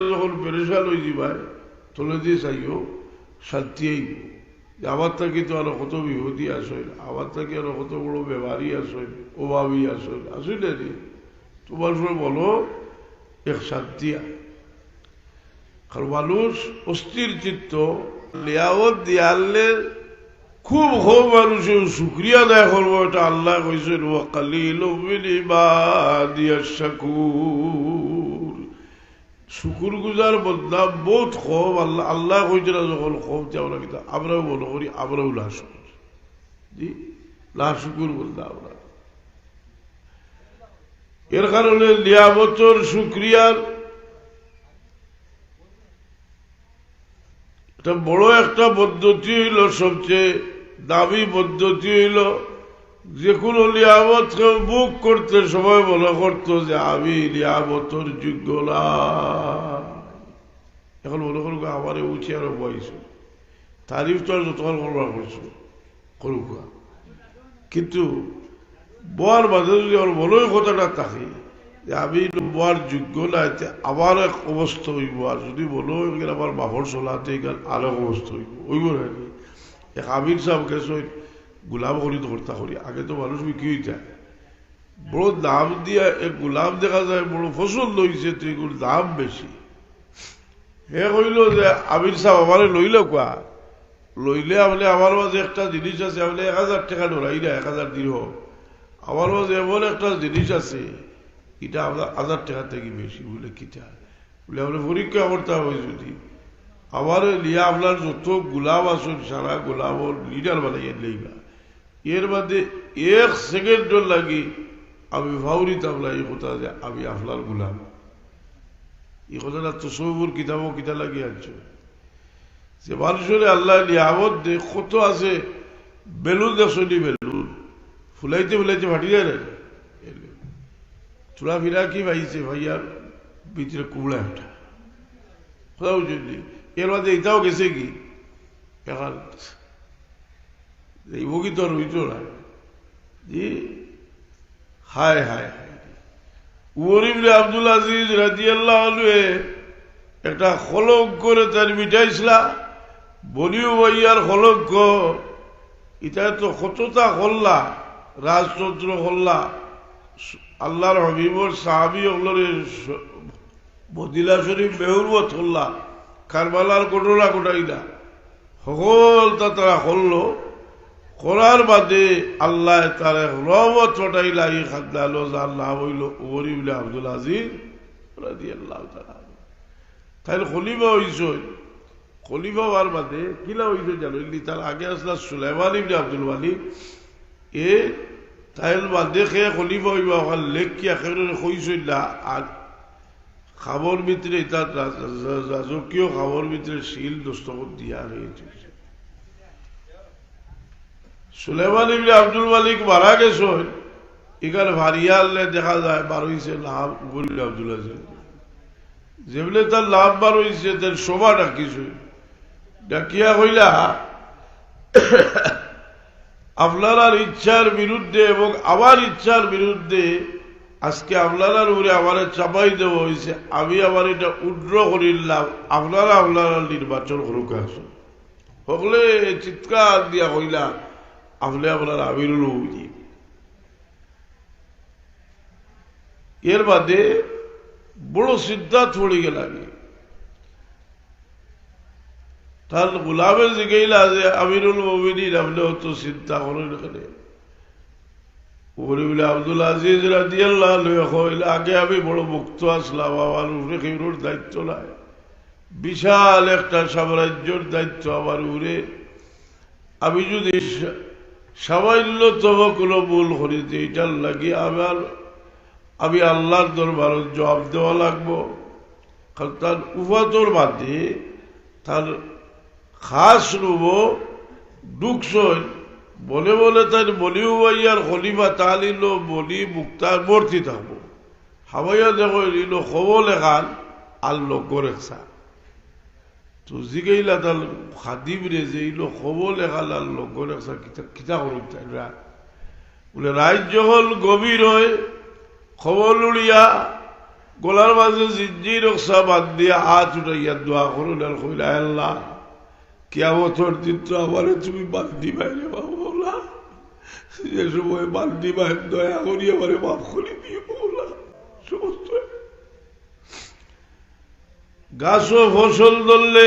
যখন পেরেশান হয়ে যাবাই তোলে দিয়ে চাইও, শান্তি আইব যে আমার থাকি তো আরও কত বিভূতি আসইল আমার থাকি আরও কত বড় ব্যবহারই আসইল অভাবই আসইল আসইল রে? তোমার সময় বলো, এক শান্তি কারণ মানুষ অস্থির চিত্ত লিয়াওত দিয়ালে খুব খুব মানুষের শুক্রিয়া দেয় করব। এটা আল্লাহ কইছেন ও কালিল শাকুর শুকুর গুজার বদলা বহুত কম আল্লাহ আল্লাহ কইছে না যখন কম আমরা কিন্তু আমরাও মনে করি, আমরাও না শুকুর জি? না শুকুর বলতে আমরা। এর কারণে লিয়ামতর শুক্রিয়ার এটা বড় একটা পদ্ধতি হইল, সবচেয়ে দামি পদ্ধতি হইল যে কোনো লিয়ামতকে বুক করতে সময় মনে করতো যে, আমি লিয়ামতর যোগ্য না। এখন মনে করব আমার উঠে আরও বয়স। তারিফ তো আর যতক্ষণ করছ করুক কিন্তু বর মাঝে যদি আমার মনে কথাটা থাকে, যে, আমি বর যোগ্য না, এতে আমার এক অবস্থা হইব। আর যদি বলো আমার বাপর চলাতে এখানে আর এক অবস্থা হইব। হইব না এক আমির সাহেব গেছে গোলাম করি ধরতা করি। আগে তো মানুষ বিক্রি হইতা বড় দাম দিয়া এক গোলাম দেখা যায়, বড় পছন্দ হয়েছে তো এগুলোর দাম বেশি। হে কইল যে, আমির সাহেব আমারে লইল কোয়া? লইলে আপনি আমার মাঝে একটা জিনিস আছে আপনি এক হাজার টাকা ডরাই না, এক হাজার দিন আমার মাঝে এমন একটা জিনিস আছে, এটা আপনার হাজার টাকা থেকে বেশি বলে কিটা বলে আপনি পরীক্ষা করতে হবে যদি। আমার লিয়া আপনার যত গোলাপ আসুন, সারা গোলাপ লিডার বানাইয়া লইবা এর মধ্যে এক সেকেন্ডর লাগি আমি ভাউরি তাবলা এই কথা যে আমি আপনার গুলাম। এই কথাটা তো সবুর কিতাবও কিতা লাগিয়ে আনছো। যে মানুষের আল্লাহ নিয়ামত দে কত আছে, বেলুন দেখছি বেলুন? ফুলাইতে ফুলাইতে ফাটি যায় না। চূড়া ফিরা কি ভাইছে ভাইয়ার ভিতরে কুমড়া একটা। কোথাও এর মধ্যে এটাও গেছে কি? এখন এই বগি তো রইত না জি হায় হায়। হায় উমরিবনে আব্দুল আজিজ রাজিয়াল্লাহ আলুয়ে একটা খলক করে তার মিটাইছিলা। বলিও ভাইয়ার খলক এটা তো কতটা হল্লা রাজতন্ত্র হল্লা আল্লাহর হবিবর সাহাবি ওগুলোর মদিলা শরীফ বেহুরবত হল্লা কারবালার ঘটনা ঘটাইলা। সকল তা তারা করল করার বাদে আল্লাহ তার রহমত ছটাইলা ই খাদ্দালো যার নাম হইল ওমরিবলে আব্দুল আজিজ রাজি আল্লাহ তাই খলিফা হইস খলিফা হওয়ার বাদে কিলা হইস জানো? তার আগে আসলা সুলাইমান ইবনে আব্দুল মালিক এ তাইল বাদে খে খলিফা হইবা ওখান লেখ কি একেবারে না? আর খাবর ভিতরে তার রাজকীয় খাবর ভিতরে শিল দস্তখত দিয়া হয়েছে সুলেমান ইবনে আব্দুল মালিক মারা গেছে এখানে ভারিয়ালে দেখা যায়, বার হয়েছে লাভ বলল আব্দুল আজিজ। যেগুলো তার লাভ বার হয়েছে তার শোভা ডাকিছে। ডাকিয়া হইলা আপনার ইচ্ছার বিরুদ্ধে এবং আমার ইচ্ছার বিরুদ্ধে আজকে আপনার উপরে আমার চাপাই দেওয়া হয়েছে আমি আমার এটা উড্র করিলাম আপনারা আপনারা নির্বাচন করুক আসুন। সকলে চিৎকার দিয়া হইলা আপনি আপনার আবিরুল বুঝি এর বাদে বড় সিদ্ধার্থ পড়ে গেল আগে তার গোলামের জিগাইলা যে আমিরুল মমিনীর আপনি অত চিন্তা করেন এখানে বলে আব্দুল আজিজ রাজিয়াল্লাহ আগে আমি বড় মুক্ত আসলাম আমার উপরে কেউর দায়িত্ব নাই বিশাল একটা সাম্রাজ্যর দায়িত্ব আমার উপরে আমি যদি সামান্যতম কোনো ভুল করিতে এটার লাগি আমার আমি আল্লাহর দরবারত জবাব দেওয়া লাগবো। কারণ তার উপাতর বাদে তার খাস রুব ডুকসই বলে বলে তার বলিও ভাইয়ার খলিফা তালিল বলি মুক্তার মূর্তি থাকব। হাবাইয়া দেখো এলিল খবর লেখান, আর লগর একসা তো জিগাইলা তার খাদিম রে যে ইলো খবর লেখাল আর লগর একসা কিতা করুক তাই বলে রাজ্য হল গভীর হয়, খবর লুড়িয়া গোলার মাঝে জিজ্জি রক্ষা বাদ দিয়ে হাত উঠাইয়া দোয়া করুন, আর কইলা আল্লাহ, কেয়ামতর দিন তো আমারে তুমি বান্দি বাইরে বাবুলা যে সময় বান্দি বাইর দয়া করি আমারে মাফ করে দিয়ে বৌলা সমস্ত গাছ ও ফসল ধরলে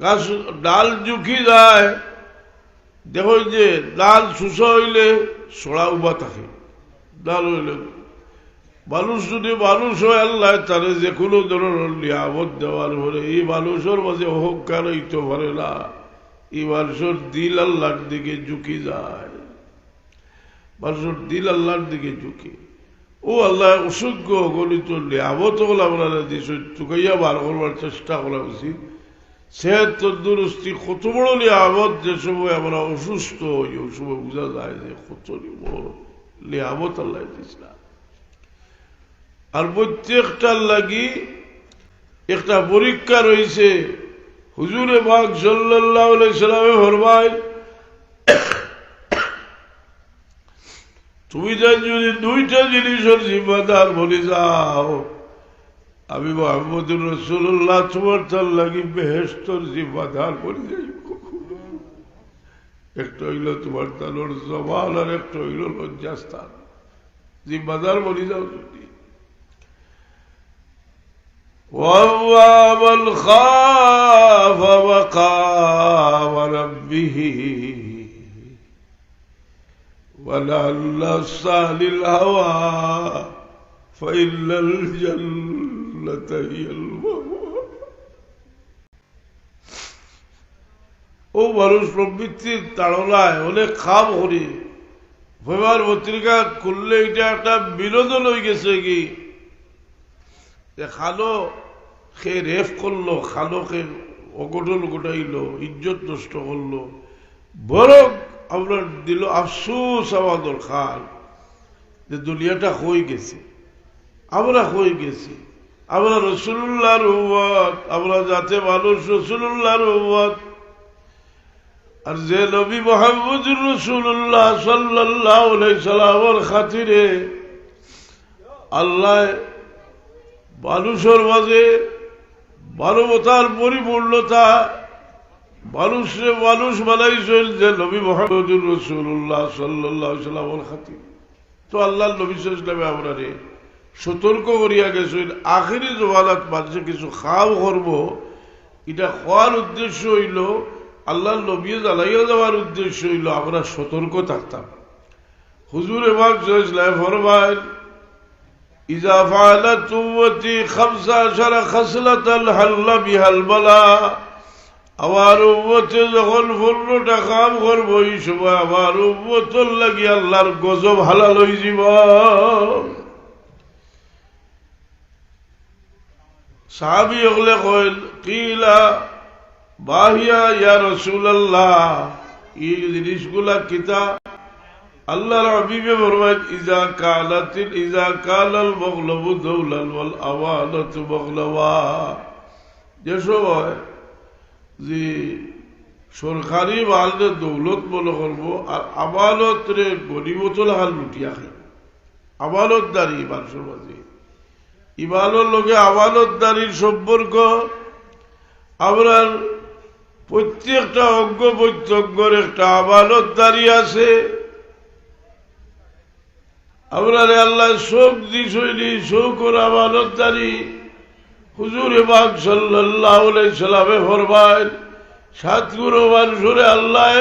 গাছ ডাল ঝুঁকি যায়। দেখো যে ডাল শুষা হইলে সড়া উবা থাকে। ডাল হইলে মানুষ যদি মানুষ হয় আল্লাহ তারে যে কোনো ধরনের নিয়ামত দেওয়ার পরে এই মানুষের মাঝে অহংকার হইতে পারে না। এই মানুষের দিল আল্লাহর দিকে ঝুঁকি যায়। মানুষের দিল আল্লাহর দিকে ঝুঁকি। ও আল্লাহ অসংখ্য গণিত নিয়ামত হল আমরা চুকাইয়া বার করবার চেষ্টা করা উচিত। সেহের তন্দুরস্তি কত বড় নিয়ামত যে সময় আমরা অসুস্থ হই, ওই সময় বোঝা যায় যে কত নিয়ামত আল্লাহ দিয়েছিলাম আর প্রত্যেকটার লাগি একটা পরীক্ষা রয়েছে। হুজুরে বাঘ সাল্লাহ সাল্লামে ফরমায় তুমি যাই যদি দুইটা জিনিসের জিম্মাদার বলে যাও আমি মোহাম্মদুর রসুল্লাহ তোমার তার লাগি বেহেস্তর জিম্মাদার বলে যাই একটা হইল তোমার তালোর জবান আর একটা হইল লজ্জাস্থান জিম্মাদার বলে যাও যদি وأما من خاف مقام ربه ونهى النفس عن الهوى فإن الجنة هي المأوى ও মানুষ প্রবৃত্তির তাড়নায় অনেক খাম করি ভেবার পত্রিকা খুললে এটা একটা বিনোদন হয়ে গেছে কি যে খালো সে রেফ করলো খালোকে অঘটন ঘটাইলো ইজ্জত নষ্ট করলো বরং আমরা দিল আফসুস হওয়া দরকার যে দুনিয়াটা হয়ে গেছে। আমরা হয়ে গেছি। আমরা রসুল্লাহর উম্মত, আমরা যাতে মানুষ রসুল্লাহর উম্মত। আর যে নবী মোহাম্মদুর রসুল্লাহ সাল্লাহ সাল্লামর খাতিরে আল্লাহ মানুষের মাঝে মানবতার পরিপূর্ণতা মানুষে মানুষ বানাইছেন যে নবী মোহাম্মদুর রসুল্লাহ সাল্লাহ খাতি তো আল্লাহ নবী সাল্লামে আমরা রে সতর্ক করিয়া গেছিল আখেরি জমানাত মানুষে কিছু খাও করব, এটা খাওয়ার উদ্দেশ্য হইল আল্লাহ নবী জ্বালাইয়া যাওয়ার উদ্দেশ্য হইল আমরা সতর্ক থাকতাম। হুজুর এবার ফরমান ইজাফা তুমতি খামসা সারা খাসলাতাল হাল্লা বিহাল বালা আমার উম্মতে যখন পূর্ণটা কাম করব, এই সময় আমার উম্মতর লাগি আল্লাহর গজব হালাল হয়ে যাব। সাহাবি হলে কইল, কিলা বাহিয়া ইয়া রসুল্লাহ এই জিনিসগুলা কিতা? আল্লাহর হাবিবে ফরমায় ইজা কালাতিল ইজা কালাল মগলবু দৌলাল ওয়াল আওয়ানত মগলবা যে সময় যে সরকারি মালদের দৌলত মনে করব, আর আমানত রে গরিবতল হাল লুটিয়া খাই আমানতদারি মানুষের মাঝে। ইমানের লোকে আমানতদারির সম্পর্ক আমরা প্রত্যেকটা অঙ্গ প্রত্যঙ্গর একটা আমানতদারি আছে। আপনার আল্লাহ শোক দিশৈলি ওর আমানতদারি হুজুর বাগ সাল্লাহ সালামে ফরমায় সাতগুরো মানুষরে আল্লাহ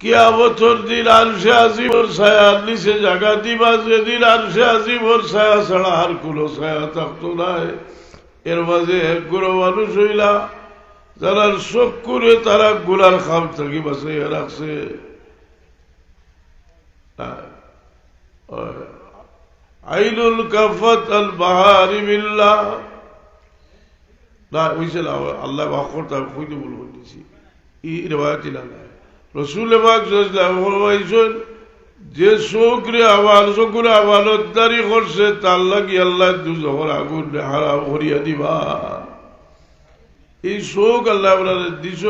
কিয়ামতর দিন আনসে আসিবর ছায়া, নিচে জাগা দিবা যেদিন আনসে আসিবর ছায়া ছাড়া আর কোনো ছায়া থাকতো নাই এর মাঝে এক গুরো মানুষ হইলা যারা শোক করে তারা গুলার খাম থাকি বাঁচাইয়া রাখছে। আইনুল কাফত আল বাহারি বিল্লাহ। না হয়েছিল আল্লাহ বাকরটা খুঁজে বলব দিছি ই রেবায়াতি না রসুল ফরমাইছেন, যে শোকরে আমার শোকরে আমানতদারি করছে, তার লাগি আল্লাহ দুজহর আগুন হারাম করিয়া দিবা। এই শোক আল্লাহ আপনার দিছ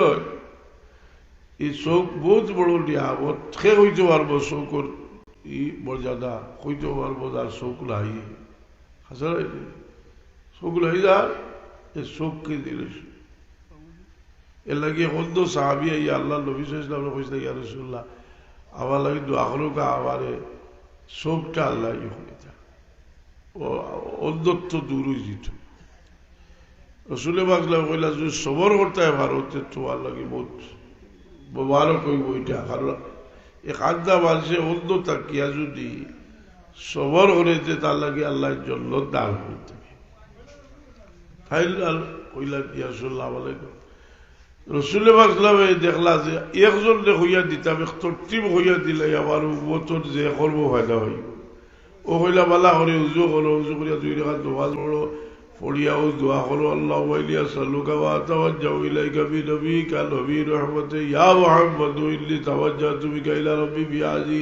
এই শোক বহুত বড় নিয়ামত সে হইতে পারব শোকর ই মর্যাদা হইতে পারব তার শোক নাই হাসারাই চোখ লই যা এই চোখকে দিলে। এর লাগে অন্য সাহাবি আইয়া আল্লাহ নবী ইসলাম কইসলে ইয়া রসুল্লাহ আমার লাগে দোয়া করুক আমারে চোখটা আল্লাহ ই হয়ে যা ও অন্ধত্ব দূর হয়ে যেত। রসুলে বাগলা কইলা যদি সবর করতে হয় ভারতে তোমার লাগে বহুত ভালো কইব ওইটা কারণ কান্দা মানুষে অন্য তাকিয়া যদি সবর করেছে তার লাগে আল্লাহর জন্য দান করতে ফাইল কইলা দিয়া সাল্লাম আলাইকুম। রসুলে বাসলামে দেখলা যে একজন হইয়া দিতাম, এক তর্তিব হইয়া দিলে আমার উমতর যে কর্ম ফায়দা হইব ও কইলা বালা করে উজু করো, উজু করিয়া পড়িয়াও দোয়া করো আল্লাহ ওয়াইলিয়া সাল্লুকা ওয়া তাওয়াজ্জাহু ইলাইকা বিনবিকা নবী রহমতে ইয়া মুহাম্মাদু ইল্লি তাওয়াজ্জাহতু বিকা ইলা রাব্বি বিআজি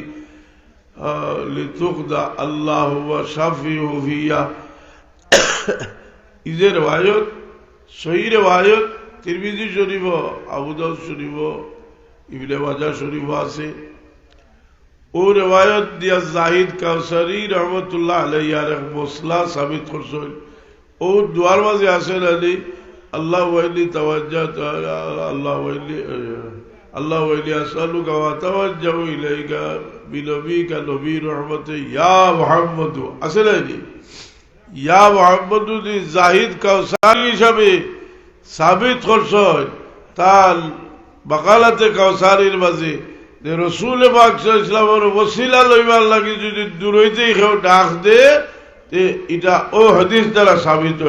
লিতুকদা আল্লাহ ওয়া শাফিউ ফিয়া ইজে রওয়ায়ত সহি রওয়ায়ত তিরমিজি শরীফ আবু দাউদ শরীফ ইবনে মাজাহ শরীফ আছে. ও রেওয়ায়ত দিয়া জাহিদ কাউসারি রহমতুল্লাহ আলাইয়ার এক মসলা সাবিত করছেন। ও দুয়ার মাঝে আসেন আলী আল্লাহ ওয়াইলি তাওয়াজ্জা আল্লাহ ওয়াইলি আল্লাহ ওয়াইলি আসালু কাওয়া তাওয়াজ্জাহু ইলাইকা বিনবিকা নবী রহমতে ইয়া মুহাম্মদু আসেন আলী ইয়া মুহাম্মদু দি জাহিদ কাউসারি হিসাবে সাবিত করছেন তার বাকালাতে কাউসারির মাঝে রসুল ইসলামের ওসিলা লইবার লাগে যদি দূর হইতেই কেউ ডাক দে এটা ও হাদিস দ্বারা সাবিত